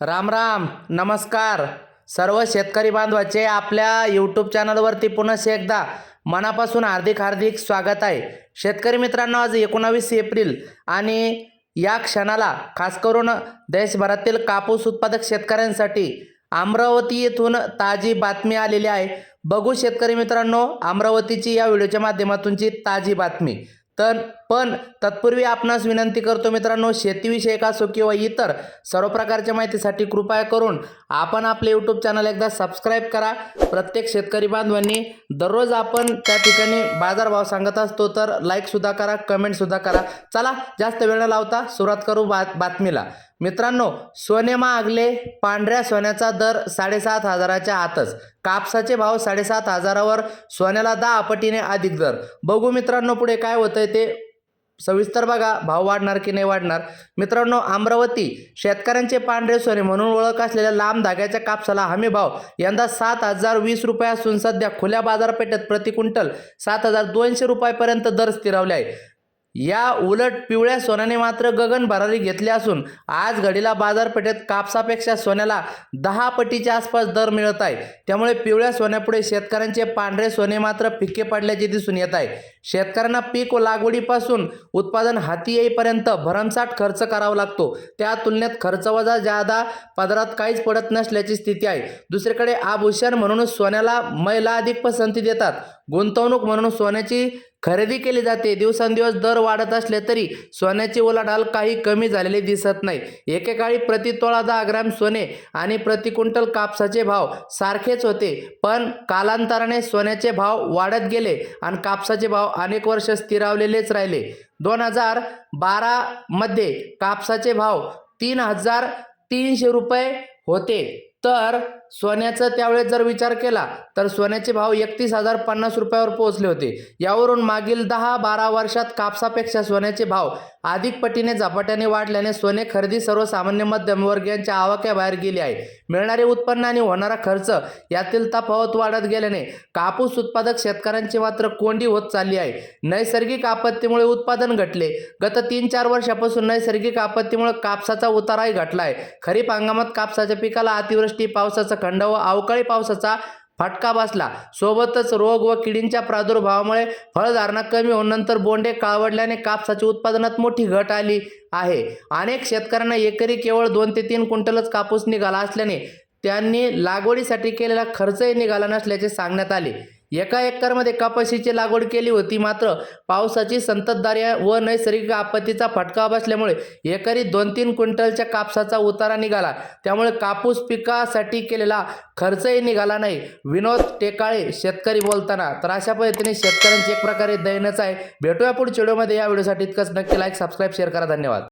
राम राम नमस्कार. सर्व शेतकरी बांधवाचे आपल्या यूट्यूब चॅनलवरती पुन्हा एकदा मनापासून हार्दिक हार्दिक स्वागत आहे. शेतकरी मित्रांनो आज एकोणावीस एप्रिल आणि या क्षणाला खास करून देशभरातील कापूस उत्पादक शेतकऱ्यांसाठी अमरावती येथून ताजी बातमी आलेली आहे. बघू शेतकरी मित्रांनो अमरावतीची या व्हिडिओच्या माध्यमातूनची ताजी बातमी. तर पण तत्पूर्वी आपणास विनंती करतो मित्रांनो शेतीविषयक असो किंवा इतर सर्व प्रकारच्या माहितीसाठी कृपया करून आपण आपले यूट्यूब चॅनल एकदा सबस्क्राईब करा. प्रत्येक शेतकरी बांधवांनी दररोज आपण त्या ठिकाणी बाजारभाव सांगत असतो तर लाईकसुद्धा करा कमेंटसुद्धा करा. चला जास्त वेळ न लावता सुरुवात करू बात बातमीला. मित्रांनो सोने महागले पांढऱ्या सोन्याचा दर साडेसात हजाराच्या आतच. कापसाचे भाव साडेसात हजारावर सोन्याला दहा पटीने अधिक दर. बघू मित्रांनो पुढे काय होतंय ते. सविस्तर बघा भाव वाढणार की नाही वाढणार? मित्रांनो अमरावती शेतकऱ्यांचे पांढरे सोने म्हणून ओळख असलेल्या लांब धाग्याच्या कापसाला हमी भाव. यंदा सात हजार वीस रुपये असून सध्या खुल्या बाजारपेठेत प्रति क्विंटल सात हजार दोनशे रुपयापर्यंत दर स्थिरावले आहे. या उलट पिवळ्या सोन्याने मात्र गगन भरारी घेतली असून आज घडीला बाजारपेठेत कापसापेक्षा सोन्याला दहा पटीच्या आसपास दर मिळत आहे. त्यामुळे पिवळ्या सोन्यापुढे शेतकऱ्यांचे पांढरे सोने मात्र फिक्के पडल्याचे दिसून येत आहे. शेतकऱ्यांना पीक व लागवडीपासून उत्पादन हाती येईपर्यंत भरमसाठ खर्च करावा लागतो. त्या तुलनेत खर्च वजा जादा पदरात काहीच पडत नसल्याची स्थिती आहे. दुसरीकडे आभूषण म्हणून सोन्याला महिला अधिक पसंती देतात. गुंतवणूक म्हणून सोन्याची खरेदी केली जाते. दिवसेंदिवस दर वाढत असले तरी सोन्याची उलाढाल काही कमी झालेली दिसत नाही. एकेकाळी प्रति तोळा दहा ग्रॅम सोने आणि प्रति क्विंटल कापसाचे भाव सारखेच होते. पण कालांतराने सोन्याचे भाव वाढत गेले आणि कापसाचे भाव अनेक वर्ष स्थिरावलेलेच राहिले. दोन हजार बारामध्ये कापसाचे भाव तीन हजार तीनशे रुपये होते. तर सोन्याचा त्यावेळेस जर विचार केला तर सोन्याचे भाव एकतीस हजार पन्नास रुपयावर पोहोचले होते. यावरून मागील दहा बारा वर्षात कापसापेक्षा सोन्याचे भाव अधिक पटीने झपाट्याने वाढल्याने सोने खरेदी सर्वसामान्य मध्यमवर्गीयांच्या आवाक्याबाहेर गेली आहे. मिळणारे उत्पन्न आणि होणारा खर्च यातील तफावत वाढत गेल्याने कापूस उत्पादक शेतकऱ्यांची मात्र कोंडी होत चालली आहे. नैसर्गिक आपत्तीमुळे उत्पादन घटले. गत तीन चार वर्षापासून नैसर्गिक आपत्तीमुळे कापसाचा उताराही घटला आहे. खरीप हंगामात कापसाच्या पिकाला अतिवृष्टी पावसाचा थंड व अवकाळी पावसाचा फटका बसला. सोबतच रोग व किडींच्या प्रादुर्भावामुळे फळधारणा कमी होऊन नंतर बोंडे काळवडल्याने कापसाच्या उत्पादनात मोठी घट आली आहे. अनेक शेतकऱ्यांना एकरी केवळ दोन ते तीन क्विंटलच कापूस निघाला असल्याने त्यांनी लागवडीसाठी केलेला खर्चही निघाला नसल्याचे सांगण्यात आले. एका एकरमध्ये कपाशीची लागवड केली होती. मात्र पावसाची संततधार व नैसर्गिक आपत्तीचा फटका बसल्यामुळे एकरी दोन तीन क्विंटलच्या कापसाचा उतारा निघाला. त्यामुळे कापूस पिकासाठी केलेला खर्चही निघाला नाही. विनोद टेकाळे शेतकरी बोलताना. तर अशा पद्धतीने शेतकऱ्यांची एक प्रकारे दैनच आहे. भेटूया पुढच्या व्हिडिओमध्ये. या व्हिडिओसाठी इतकंच. नक्की लाईक सबस्क्राईब शेअर करा. धन्यवाद.